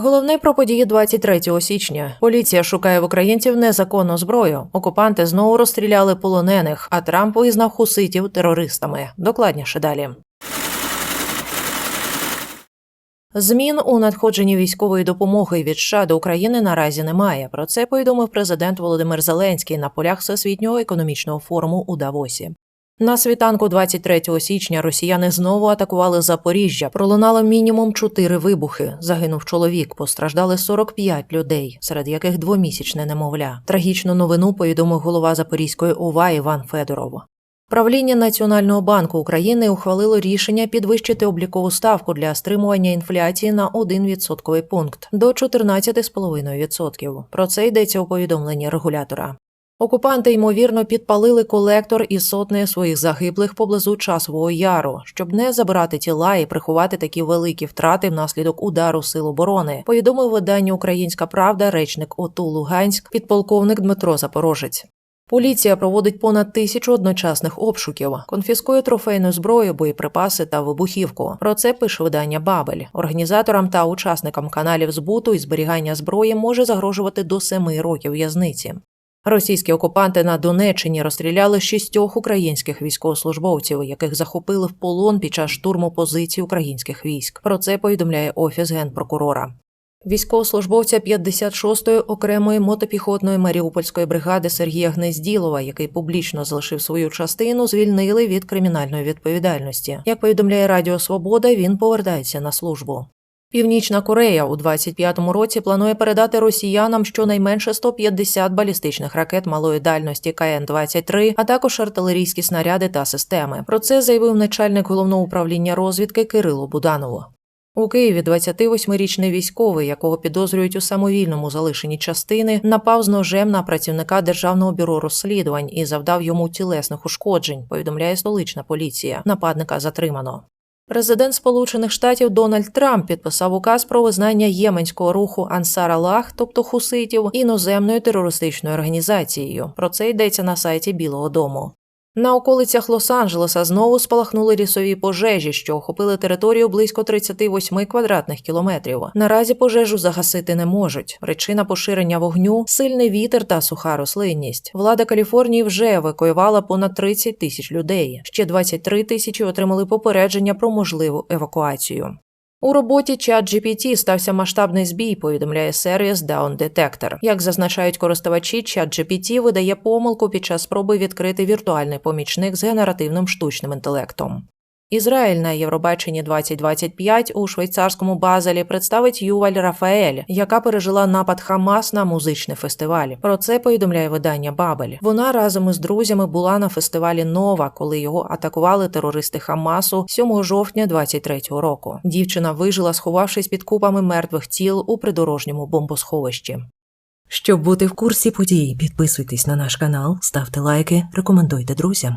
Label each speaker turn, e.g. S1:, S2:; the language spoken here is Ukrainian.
S1: Головне про події 23 січня. Поліція шукає в українців незаконну зброю. Окупанти знову розстріляли полонених, а Трамп визнав хуситів терористами. Докладніше далі. Змін у надходженні військової допомоги від США до України наразі немає. Про це повідомив президент Володимир Зеленський на полях Всесвітнього економічного форуму у Давосі. На світанку 23 січня росіяни знову атакували Запоріжжя. Пролунало мінімум чотири вибухи. Загинув чоловік, постраждали 45 людей, серед яких двомісячне немовля. Трагічну новину повідомив голова Запорізької ОВА Іван Федоров. Правління Національного банку України ухвалило рішення підвищити облікову ставку для стримування інфляції на 1 відсотковий пункт до 14,5%. Про це йдеться у повідомленні регулятора. Окупанти ймовірно підпалили колектор із сотнею своїх загиблих поблизу часового яру, щоб не забирати тіла і приховати такі великі втрати внаслідок удару сил оборони. Повідомив виданню Українська Правда речник ОТУ Луганськ, підполковник Дмитро Запорожець. Поліція проводить понад тисячу одночасних обшуків, конфіскує трофейну зброю, боєприпаси та вибухівку. Про це пише видання Бабель. Організаторам та учасникам каналів збуту і зберігання зброї може загрожувати до семи років в'язниці. Російські окупанти на Донеччині розстріляли шістьох українських військовослужбовців, яких захопили в полон під час штурму позицій українських військ. Про це повідомляє офіс генпрокурора. Військовослужбовця 56-ї окремої мотопіхотної маріупольської бригади Сергія Гнезділова, який публічно залишив свою частину, звільнили від кримінальної відповідальності. Як повідомляє Радіо Свобода, він повертається на службу. Північна Корея у 25-му році планує передати росіянам щонайменше 150 балістичних ракет малої дальності КН-23, а також артилерійські снаряди та системи. Про це заявив начальник головного управління розвідки Кирило Буданову. У Києві 28-річний військовий, якого підозрюють у самовільному залишенні частини, напав з ножем на працівника державного бюро розслідувань і завдав йому тілесних ушкоджень. Повідомляє столична поліція. Нападника затримано. Президент Сполучених Штатів Дональд Трамп підписав указ про визнання єменського руху Ансар Аллах, тобто хуситів, іноземною терористичною організацією. Про це йдеться на сайті Білого Дому. На околицях Лос-Анджелеса знову спалахнули лісові пожежі, що охопили територію близько 38 квадратних кілометрів. Наразі пожежу загасити не можуть. Причина поширення вогню сильний вітер та суха рослинність. Влада Каліфорнії вже евакуювала понад 30 тисяч людей. Ще 23 тисячі отримали попередження про можливу евакуацію. У роботі ChatGPT стався масштабний збій, повідомляє сервіс Down Detector. Як зазначають користувачі, ChatGPT видає помилку під час спроби відкрити віртуальний помічник з генеративним штучним інтелектом. Ізраїль на Євробаченні 2025 у швейцарському базелі представить Юваль Рафаель, яка пережила напад Хамас на музичний фестиваль. Про це повідомляє видання Бабель. Вона разом із друзями була на фестивалі Нова, коли його атакували терористи Хамасу 7 жовтня 23-го року. Дівчина вижила, сховавшись під купами мертвих тіл у придорожньому бомбосховищі. Щоб бути в курсі подій, підписуйтесь на наш канал, ставте лайки, рекомендуйте друзям.